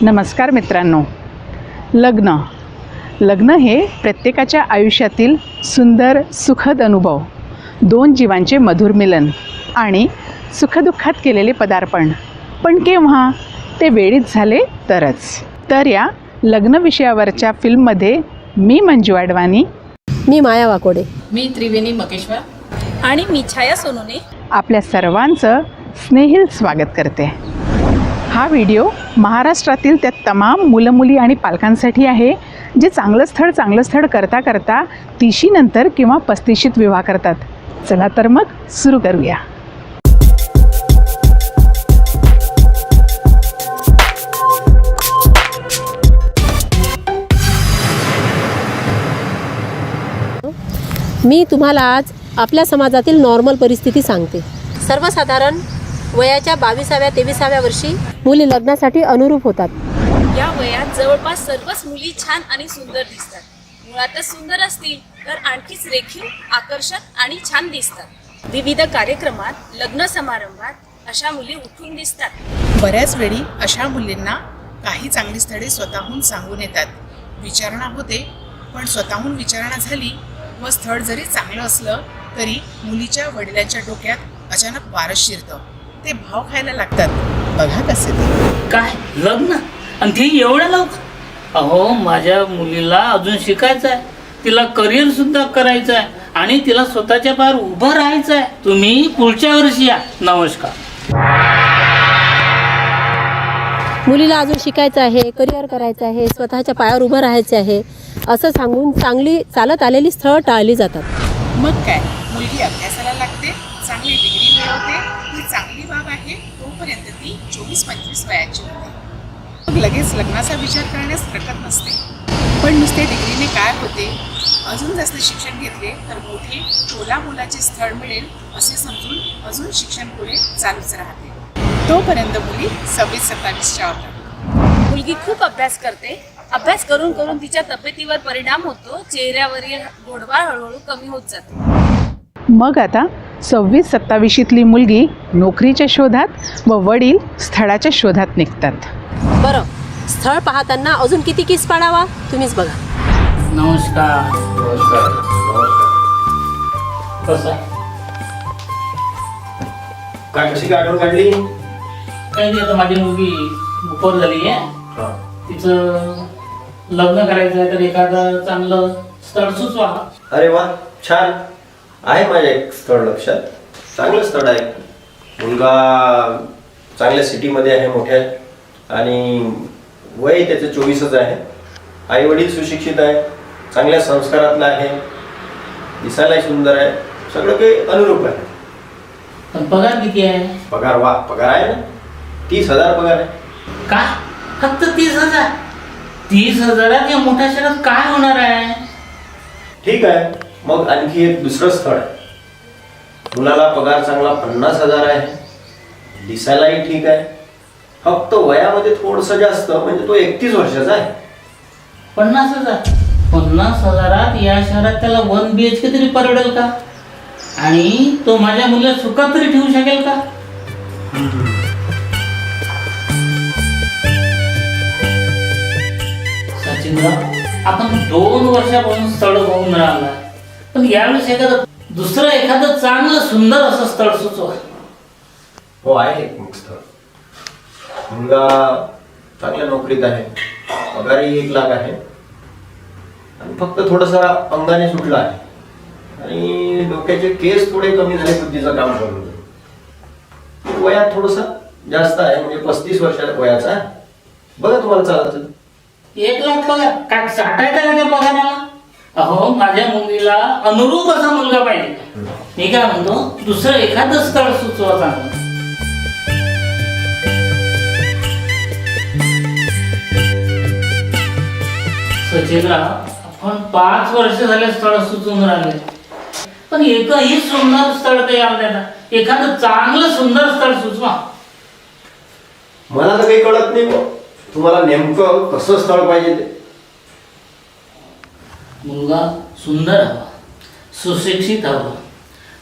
नमस्कार मित्रांनो. लग्न. लग्न हे प्रत्येकाच्या आयुष्यातील सुंदर सुखद अनुभव. दोन जीवांचे मधुर मिलन आणि सुखदुःखात केलेले पदार्पण. पण केव्हा? ते वेळीच झाले तरच. तर या लग्न विषयावरच्या फिल्ममध्ये मी मंजू अडवाणी मी माया वाकोडे. मी त्रिवेणी मकेश्वर. आणि मी छाया सोनोने. आपल्या सर्वांचं स्नेहिल स्वागत करते. हा व्हिडिओ महाराष्ट्रातील त्या तमाम मुलं मुली आणि पालकांसाठी आहे जे चांगलं स्थळ चांगलं स्थळ करता करता तिशीनंतर किंवा पस्तीशीत विवाह करतात. चला तर मग सुरू करूया. मी तुम्हाला आज आपल्या समाजातील नॉर्मल परिस्थिती सांगते. सर्वसाधारण वयाच्या बावीसाव्या तेविसाव्या वर्षी मुली लग्नासाठी अनुरूप होतात. या वयात जवळपास सर्वच मुली छान आणि सुंदर दिसतात. मुळातच सुंदर असतील तर आणखीच रेखीव आकर्षक आणि छान दिसतात. विविध कार्यक्रमात लग्न समारंभात अशा मुली उठून दिसतात. बऱ्याच वेळी अशा मुलींना काही चांगली स्थळे स्वतःहून सांगून येतात. विचारणा होते पण स्वतःहून विचारणा झाली व स्थळ जरी चांगलं असलं तरी मुलीच्या वडिलांच्या डोक्यात अचानक वारस शिरतं. ते भाव खायला लागतात. बघा कसे ते. काय? लग्न? आणि ते एवढ्या लवकर? अहो माझ्या मुलीला अजून शिकायचं आहे तिला करिअर सुद्धा करायचं आहे आणि तिला स्वतःच्या पायावर उभं राहायचं आहे तुम्ही पुढच्या वर्षी या. नमस्कार. मुलीला अजून शिकायचं आहे करिअर करायचं आहे स्वतःच्या पायावर उभं राहायचे आहे असं सांगून चांगली चालत आलेली स्थळं टाळली जातात. मग काय? मुलगी अभ्यासाला वयाची होते. मग लगेच लग्नाचा विचार करण्यास हरकत नसते. पण नुसते डिग्रीने काय होते? अजून जास्त शिक्षण घेतले तर मोठे टोला मुलाचे स्थळ मिळेल असे समजून अजून शिक्षण पुढे चालूच राहते. तोपर्यंत मुली सव्वीस सत्तावीसच्या होतात. मुलगी खूप अभ्यास करते. अभ्यास करून करून तिच्या तब्येतीवर परिणाम होतो. चेहऱ्यावरील गोडवा हळूहळू कमी होत जातो. मग आता सव्वीस सत्तावीशीतली मुलगी नोकरीच्या शोधात व वडील स्थळाच्या शोधात निघतात. बरं स्थळ पाहताना अजून किती किस पाडावा? तुम्हीच बघा. नमस्कार. नमस्कार. नमस्कार. कसं आहे? काय कशी काय आठवण काढली? काही नाही आता माझी मुलगी उपवर झाली आहे. तिचं लग्न करायचं आहे तर एखादं चांगलं स्थळ सुचवा. अरे वा छान. आहे माझ्या एक स्थळ लक्षात. चांगलं स्थळ आहे. मुलगा चांगल्या सिटीमध्ये आहे मोठ्या. आणि वय त्याचं चोवीसच आहे. आई वडील सुशिक्षित आहे. चांगल्या संस्कारातला आहे. दिसायलाही सुंदर आहे. सगळं काही अनुरूप आहे. पण पगार किती आहे? पगार वा पगार आहे ना? तीस हजार पगार आहे. का? फक्त तीस हजार? तीस हजारात या मोठ्या शहरात काय होणार आहे? ठीक आहे. मग आणखी एक दुसरं स्थळ आहे. मुलाला पगार चांगला पन्नास हजार आहे. दिसायलाही ठीक आहे. फक्त वयामध्ये थोडस जास्त म्हणजे तो एकतीस वर्षाचा आहे. पन्नास हजार? पन्नास हजारात या शहरात त्याला वन बी एच के तरी परवडेल का? आणि तो माझ्या मुलीला सुखात तरी ठेवू शकेल का? सचिनराव आपण दोन वर्षापासून स्थळ होऊन राहिला पण यावेळेस एखादं दुसरं एखादं चांगलं सुंदर असं स्थळ सुचवा. हो आहे एक मग स्थळ. मुलगा चांगल्या नोकरीत आहे. पगारही एक लाख आहे. आणि फक्त थोडासा अंगाने सुटला आहे. आणि डोक्याचे केस थोडे कमी झाले बुद्धीचं काम करून. वयात थोडस जास्त आहे म्हणजे पस्तीस वर्षा वयाचा आहे. बघा तुम्हाला चालत एक लाख पगार काय साठायचा का त्या पगाराला? अहो माझ्या मुलीला अनुरूप असा मुलगा पाहिजे. मी काय म्हणतो दुसरं एखादं स्थळ सुचवा चांगलं. सचिनराव आपण पाच वर्ष झाले स्थळ सुचवून राहिले. पण एकही सुंदर स्थळ काही आलं ना एखादं चांगलं सुंदर स्थळ सुचवा. मला तर काही कळत नाही बुवा. तुम्हाला नेमकं कसं स्थळ पाहिजे ते? मुलगा सुंदर हवा सुशिक्षित हवा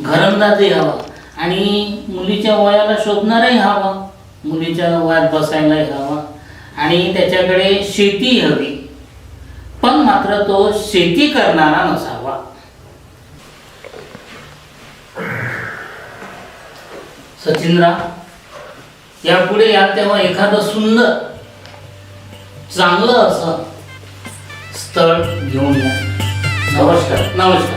घरंदाजही हवा आणि मुलीच्या वयाला शोधणाराही हवा मुलीच्या वयात बसायलाही हवा आणि त्याच्याकडे शेती हवी. पण मात्र तो शेती करणारा नसावा. सचिनराव यापुढे या तेव्हा एखादं सुंदर चांगलं असं स्थळ घेऊन या. नमस्कार. नमस्कार.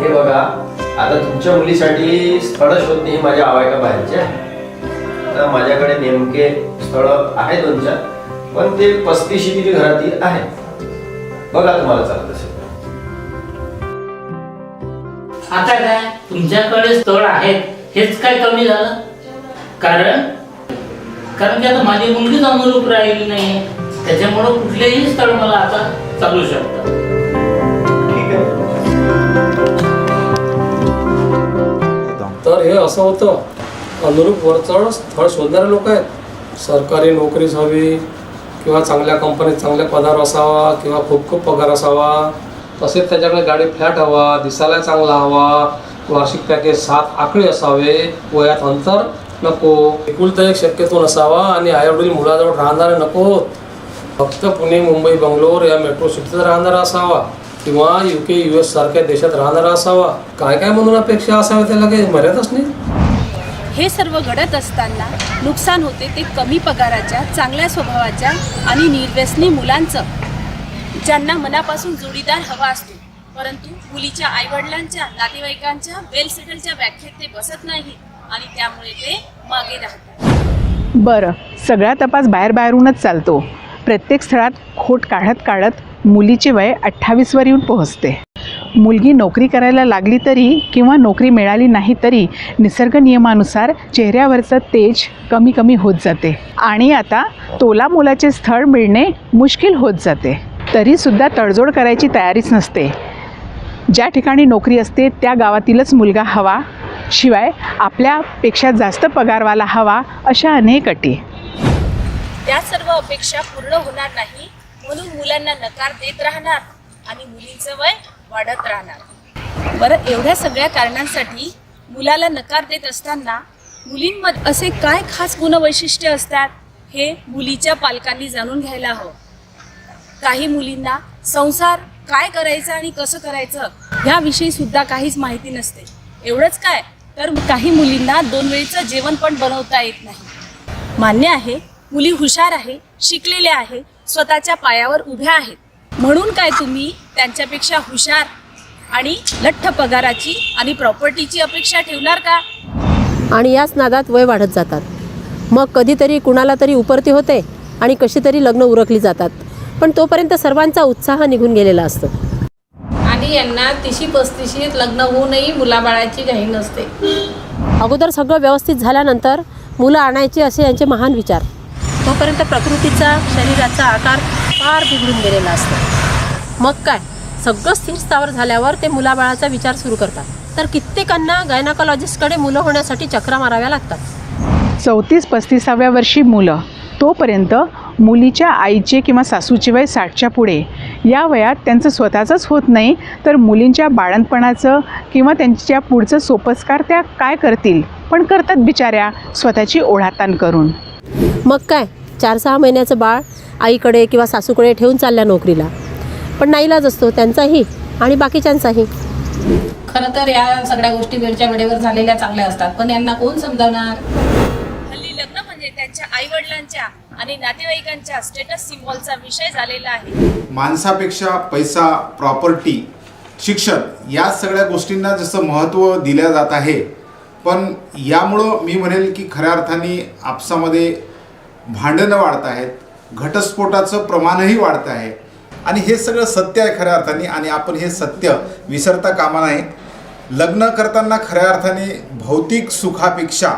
हे बघा आता तुमच्या मुलीसाठी स्थळ शोधणे ही माझ्या आवायका बाहेरची आहे. आता माझ्याकडे नेमके स्थळ आहे दोन चार पण ते पस्तीस शिबीरी घरातील आहे बघा तुम्हाला चालत आता काय तुमच्याकडे स्थळ आहेत हेच काय कमी झालं? कारण? कारण की आता माझी मुलगीच अनुरूप राहिली नाही त्याच्यामुळं कुठलेही स्थळ मला आता चालू शकतं. तर हे असं होतं. अनुरूप वरचढ स्थळ शोधणारे लोक आहेत. सरकारी नोकरीच हवी किंवा चांगल्या कंपनीत चांगल्या पदावर असावा किंवा खूप खूप पगार असावा. तसेच त्याच्याकडे गाडी फ्लॅट हवा दिसायला चांगला हवा वार्षिक पॅकेज सात आकडे असावे वयात अंतर नको. एकुलता एक शक्यतो नसावा आणि आईवडील मुलाजवळ राहणारे नको. फक्त पुणे मुंबई बंगलोर या मेट्रो सिटीत राहणारा असावा किंवा यू के यू एस सारख्या देशात राहणारा असावा. काय काय म्हणून अपेक्षा असाव्या त्याला काही मर्यादाच नाही हे सर्व घडत असताना नुकसान होते ते कमी पगाराच्या चांगल्या स्वभावाच्या आणि निर्व्यसनी मुलांचं. ज्यांना मनापासून जोडीदार हवा असतो परंतु मुलीच्या आईवडिलांच्या नातेवाईकांच्या वेल सेटलच्या व्याख्येत ते बसत नाही आणि त्यामुळे ते मागे राहतात. बरं सगळा तपास बाहेर बाहेरूनच चालतो. प्रत्येक स्थळात खोट काढत काढत मुलीचे वय अठ्ठावीसवर येऊन पोहोचते. मुलगी नोकरी करायला लागली तरी किंवा नोकरी मिळाली नाही तरी निसर्ग नियमानुसार चेहऱ्यावरचं तेज कमी कमी होत जाते. आणि आता तोला मुलाचे स्थळ मिळणे मुश्किल होत जाते. तरीसुद्धा तडजोड करायची तयारीच नसते. ज्या ठिकाणी नोकरी असते त्या गावातीलच मुलगा हवा शिवाय आपल्यापेक्षा जास्त पगारवाला हवा अशा अनेक अटी. त्या सर्व अपेक्षा पूर्ण होणार नाही म्हणून मुलांना नकार देत राहणार आणि मुलींचं वय वाढत राहणार. बरं एवढ्या सगळ्या कारणांसाठी मुलाला नकार देत असताना मुलींमध्ये असे काय खास गुणवैशिष्ट्य असतात हे मुलीच्या पालकांनी जाणून घ्यायला हवं. काही मुलींना संसार काय करायचं आणि कसं करायचं ह्याविषयी सुद्धा काहीच माहिती नसते. एवढंच काय? तर काही मुलींना दोन वेळचं जेवण पण बनवता येत नाही. मान्य आहे मुली हुशार आहे शिकलेल्या आहे स्वतःच्या पायावर उभ्या आहेत. म्हणून काय तुम्ही त्यांच्यापेक्षा हुशार आणि लठ्ठ पगाराची आणि प्रॉपर्टीची अपेक्षा ठेवणार का? आणि याच नादात वय वाढत जातात. मग कधीतरी कुणाला तरी उपरती होते आणि कशी तरी लग्न उरकली जातात. पण तोपर्यंत सर्वांचा उत्साह निघून गेलेला असतो. आणि यांना तिशी पस्तीशीत लग्न होऊनही मुलाबाळाची घाई नसते. अगोदर सगळं व्यवस्थित झाल्यानंतर मुलं आणायची असे यांचे महान विचार. तोपर्यंत प्रकृतीचा शरीराचा आकार फार बिघडून गेलेला असतो. मग काय? सगळं स्थिर स्थावर झाल्यावर ते मुलाबाळाचा विचार सुरू करतात. तर कित्येकांना गायनाकॉलॉजिस्टकडे मुलं होण्यासाठी चक्रा माराव्या लागतात. चौतीस पस्तीसाव्या वर्षी मुलं. तोपर्यंत मुलीच्या आईचे किंवा सासूचे वय साठच्या पुढे. या वयात त्यांचं स्वतःचंच होत नाही तर मुलींच्या बाळणपणाचं किंवा त्यांच्या पुढचं सोपस्कार त्या काय करतील? पण करतात बिचाऱ्या स्वतःची ओढाताण करून. मग काय? चार सहा महिन्याचं बाळ आईकडे किंवा सासूकडे ठेवून चालल्या नोकरीला. पण नाईलाज असतो त्यांचाही आणि बाकीच्यांचाही. खरं तर या सगळ्या गोष्टी वेळच्या वेळेवर झालेल्या चांगल्या असतात. पण यांना कोण समजावणार? हल्ली लग्न म्हणजे त्यांच्या आई वडिलांच्या आणि नातेवाईकांच्या स्टेटस सिम्बॉलचा विषय झालेला आहे. माणसापेक्षा पैसा प्रॉपर्टी शिक्षण या सगळ्या गोष्टींना जसं महत्त्व दिल्या जात आहे पण यामुळं मी म्हणेल की खऱ्या अर्थाने आपसामध्ये भांडणं वाढत आहेत घटस्फोटाचं प्रमाणही वाढतं आहे. आणि हे सगळं सत्य आहे खऱ्या अर्थाने आणि आपण हे सत्य विसरता कामा नाही लग्न करताना खऱ्या अर्थाने भौतिक सुखापेक्षा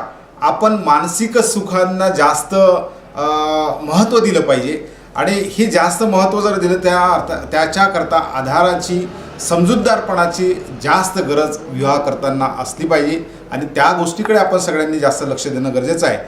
आपण मानसिक सुखांना जास्त महत्त्व दिलं पाहिजे. आणि हे जास्त महत्त्व जर दिलं त्या अर्थ त्याच्याकरता आधाराची समजूतदारपणाची जास्त गरज विवाह करताना असली पाहिजे. आणि त्या गोष्टीकडे आपण सगळ्यांनी जास्त लक्ष देणं गरजेचं आहे.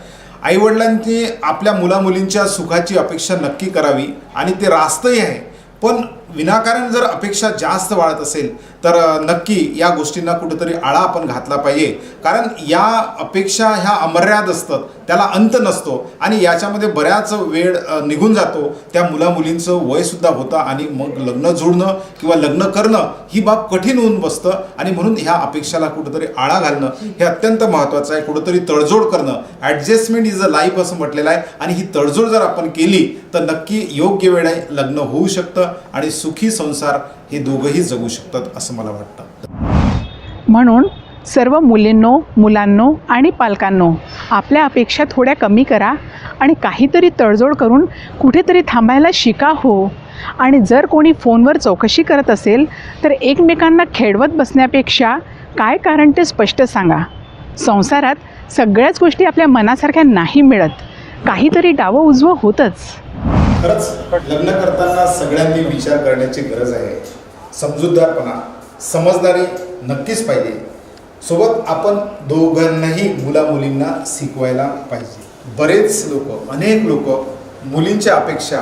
आईवडिलांनी आपल्या मुलामुलींच्या सुखाची अपेक्षा नक्की करावी. आणि ते रास्तही आहे. पण विनाकारण जर अपेक्षा जास्त वाढत असेल तर नक्की या गोष्टींना कुठेतरी आळा आपण घातला पाहिजे. कारण या अपेक्षा ह्या अमर्याद असतात त्याला अंत नसतो आणि याच्यामध्ये बऱ्याच वेळ निघून जातो. त्या मुलामुलींचं वयसुद्धा होतं आणि मग लग्न जुळणं किंवा लग्न करणं ही बाब कठीण होऊन बसतं आणि म्हणून ह्या अपेक्षाला कुठंतरी आळा घालणं हे अत्यंत महत्त्वाचं आहे. कुठंतरी तडजोड करणं. ॲडजस्टमेंट इज अ लाईफ असं म्हटलेलं आहे आणि ही तडजोड जर आपण केली तर नक्की योग्य वेळे लग्न होऊ शकतं आणि सुखी संसार हे दोघंही जगू शकतात असं मला वाटतं. म्हणून सर्व मुलींनो मुलांनो आणि पालकांनो आपल्या अपेक्षा थोड्या कमी करा आणि काहीतरी तडजोड करून कुठेतरी थांबायला शिका हो. आणि जर कोणी फोनवर चौकशी करत असेल तर एकमेकांना खेळवत बसण्यापेक्षा काय कारण ते स्पष्ट सांगा. संसारात सगळ्याच गोष्टी आपल्या मनासारख्या नाही मिळत. काहीतरी डावं उजवं होतंच. खरंच लग्न करताना सगळ्यांनी विचार करण्याची गरज आहे. समजूतदारपणा समजदारी नक्कीच पाहिजे. सोबत आपण दोघांनाही मुलामुलींना शिकवायला पाहिजे. बरेच लोक अनेक लोक मुलींच्या अपेक्षा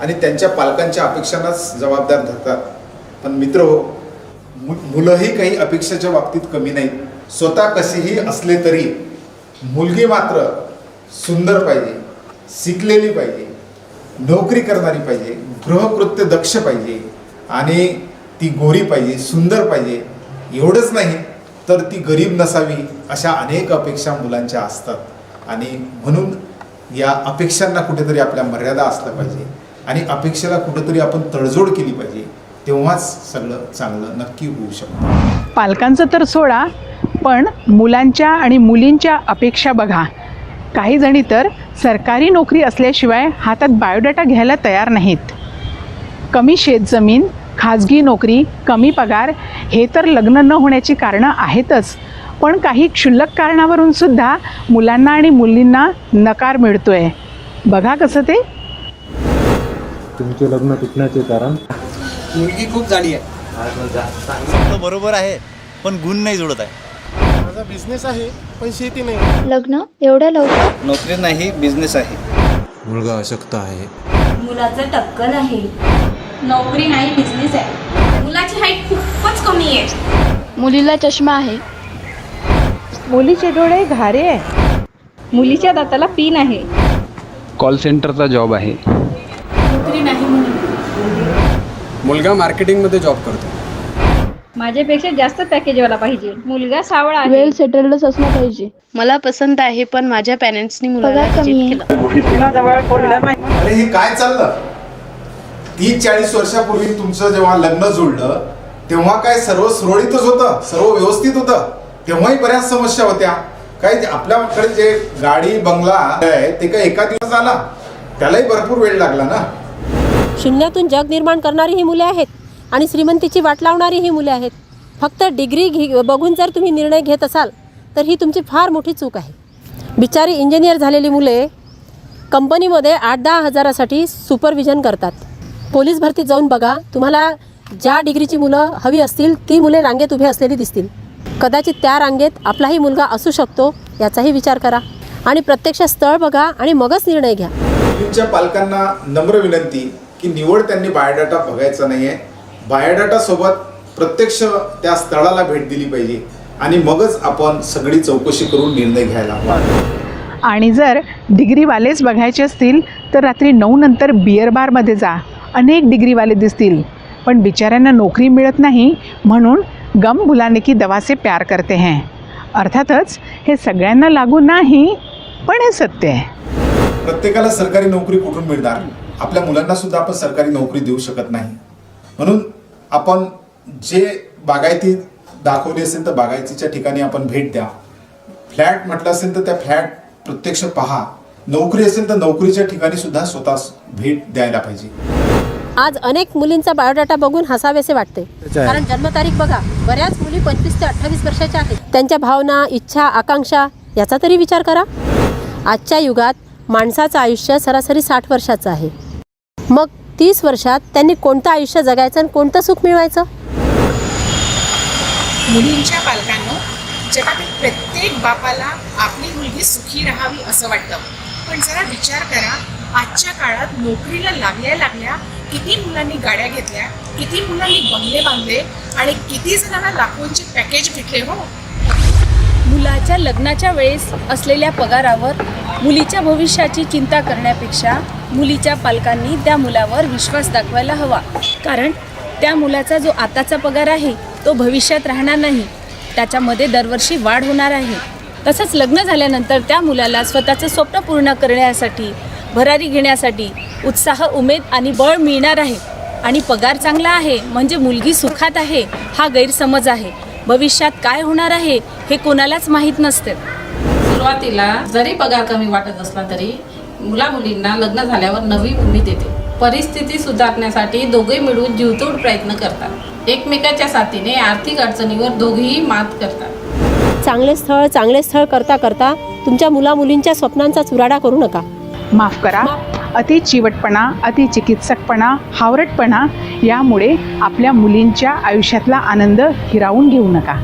आणि त्यांच्या पालकांच्या अपेक्षांनाच जबाबदार धरतात. पण मित्र हो मु मुलंही काही अपेक्षेच्या बाबतीत कमी नाहीत. स्वतः कसेही असले तरी मुलगी मात्र सुंदर पाहिजे शिकलेली पाहिजे. नोकरी करणारी पाहिजे गृहकृत्य दक्ष पाहिजे आणि ती गोरी पाहिजे सुंदर पाहिजे एवढंच नाही तर ती गरीब नसावी अशा अनेक अपेक्षा मुलांच्या असतात. आणि म्हणून या अपेक्षांना कुठेतरी आपल्या मर्यादा असल्या पाहिजे आणि अपेक्षेला कुठेतरी आपण तडजोड केली पाहिजे तेव्हाच सगळं चांगलं नक्की होऊ शकतं. पालकांचं तर सोडा पण मुलांच्या आणि मुलींच्या अपेक्षा बघा. काही जणी तर सरकारी नोकरी असल्याशिवाय हातात बायोडाटा घ्यायला तयार नाहीत. कमी शेतजमीन खाजगी नोकरी कमी पगार हे तर लग्न न होण्याची कारणं आहेतच. पण काही क्षुल्लक कारणावरून सुद्धा मुलांना आणि मुलींना नकार मिळतोय. बघा कसं ते. तुमचे लग्न तुटण्याचे कारण? मुलगी खूप झाली आहे. तो बरोबर आहे पण गुण नाही जुळत आहे. माझा बिझनेस आहे पण शेती नाही लग्न? एवढ्या लवकर? नोकरी नाही बिझनेस आहे. मुलगा अशक्त आहे. मुलाचं टक्कल आहे. नोकरी नाही बिझनेस आहे. मुलाची हाईट खूपच कमी आहे. मुलीला चष्मा आहे. मुलीचे डोळे घारे आहे. मुलीच्या दाताला पिन आहे. कॉल सेंटरचा जॉब आहे. नोकरी नाही मुलगा मार्केटिंगमध्ये जॉब करतो. माझ्यापेक्षा जास्त पॅकेजवाला पाहिजे. मुलगा सावळा आहे. वेल सेटल्डच असलं पाहिजे. मला पसंत आहे पण माझ्या पॅरेंट्सनी पगार कमी आहे. अरे हे काय चाललं? तीस चाळीस वर्षापूर्वी तुमचं जेव्हा लग्न जुळलं तेव्हा काय सर्व सुरळीतच होतं सर्व व्यवस्थित होतं? तेव्हाही बऱ्याच समस्या होत्या. काय ते आपल्याकडे जे गाडी बंगला आहे ते काय एका दिवस आला? त्यालाही भरपूर वेळ लागला ना? शून्यातून जग निर्माण करणारी ही मुले आहेत. आणि श्रीमंतीची वाट लावणारी ही मुले आहेत. फक्त डिग्री घे बघून जर तुम्ही निर्णय घेत असाल तर ही तुमची फार मोठी चूक आहे. बिचारी इंजिनियर झालेली मुले कंपनीमध्ये आठ दहा हजारासाठी सुपरविजन करतात. पोलीस भरतीत जाऊन बघा तुम्हाला ज्या डिग्रीची मुलं हवी असतील ती मुले रांगेत उभे असलेली दिसतील. कदाचित त्या रांगेत आपलाही मुलगा असू शकतो याचाही विचार करा. आणि प्रत्यक्ष स्थळ बघा आणि मगच निर्णय घ्या. मुलींच्या पालकांना नम्र विनंती की निवड त्यांनी बायोडाटा बघायचा नाही आहे बायोडाटा सोबत प्रत्यक्ष त्या स्थळाला भेट दिली पाहिजे आणि मगच आपण सगळी चौकशी करून निर्णय घ्यायला हवा. आणि जर डिग्रीवालेच बघायचे असतील तर रात्री नऊ नंतर बिअर बारमध्ये जा. अनेक डिग्रीवाले दिसतील. पण बिचाऱ्यांना नोकरी मिळत नाही म्हणून गम भुलाने की दवा से प्यार करते हैं. अर्थातच हे सगळ्यांना लागू नाही पण हे सत्य आहे. प्रत्येकाला सरकारी नोकरी कुठून मिळणार? आपल्या मुलांना सुद्धा आपण सरकारी नोकरी देऊ शकत नाही. म्हणून आपण जे बागायती दाखवली असेल तर बागायतीच्या ठिकाणी आपण भेट द्या. फ्लॅट म्हटलं असेल तर त्या फ्लॅट प्रत्यक्ष पहा. नोकरी असेल तर नोकरीच्या ठिकाणी सुद्धा स्वतः भेट द्यायला पाहिजे. आज अनेक मुलींचा बायोडाटा बघून हसावेसे वाटते. कारण जन्मतारीख बघा. बऱ्याच मुली पंचवीस ते अठ्ठावीस वर्षाच्या आहेत. त्यांच्या भावना इच्छा आकांक्षा याचा तरी विचार करा. आजच्या युगात माणसाचं आयुष्य सरासरी साठ वर्षाचं आहे. मग तीस वर्षात त्यांनी कोणतं आयुष्य जगायचं आणि कोणतं सुख मिळवायचं? मुलींच्या पालकांनो जगातील प्रत्येक बापाला आपली मुलगी सुखी राहावी असं वाटतं. पण जरा विचार करा आजच्या काळात नोकरीला लागल्या लागल्या किती मुलांनी गाड्या घेतल्या किती मुलांनी बंगले बांधले आणि किती जणांना लाखोंचे पॅकेज भेटले हो? मुलाच्या लग्नाच्या वेळेस असलेल्या पगारावर मुलीच्या भविष्याची चिंता करण्यापेक्षा मुलीच्या पालकांनी त्या मुलावर विश्वास दाखवायला हवा. कारण त्या मुलाचा जो आताचा पगार आहे तो भविष्यात राहणार नाही. त्याच्यामध्ये दरवर्षी वाढ होणार आहे. तसंच लग्न झाल्यानंतर त्या मुलाला स्वतःचं स्वप्न पूर्ण करण्यासाठी भरारी घेण्यासाठी उत्साह उमेद आणि बळ मिळणार आहे. आणि पगार चांगला आहे म्हणजे मुलगी सुखात आहे हा गैरसमज आहे. भविष्यात काय होणार आहे हे कोणालाच माहीत नसते. सुरुवातीला जरी पगार कमी वाटत असला तरी मुला मुलींना लग्न झाल्यावर नवी उमेद येते. परिस्थिती सुधारण्यासाठी दोघे मिळून जीवतोड प्रयत्न करतात. एकमेकाच्या साथीने आर्थिक अडचणीवर दोघेही मात करतात. चांगले स्थळ चांगले स्थळ करता करता तुमच्या मुला मुलींच्या स्वप्नांचा चुराडा करू नका. माफ करा. अति चिवटपणा अति चिकित्सकपणा हावरटपणा यामुळे आपल्या मुलींच्या आयुष्यातला आनंद हिरावून घेऊ नका.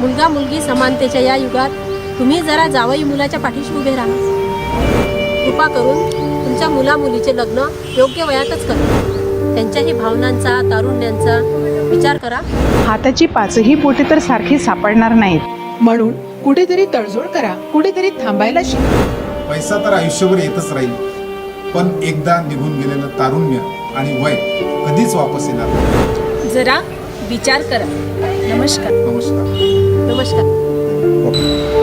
मुलगा मुलगी समानतेच्या या युगात तुम्ही जरा जावई मुलाच्या पाठीशी उभे राहा. कृपा करून तुमच्या मुला मुलीचे लग्न योग्य वयातच करा. त्यांच्याही भावनांचा तारुण्यांचा विचार करा. हाताची पाचही बोटे तर सारखी सापडणार नाहीत. म्हणून कुठेतरी तडजोड करा कुठेतरी थांबायला शिका. पैसा तर आयुष्यभर येतच राहील. पण एकदा निघून गेलेलं तारुण्य आणि वय कधीच वापस येणार नाही. जरा विचार करा. नमस्कार. नमस्कार. नमस्कार.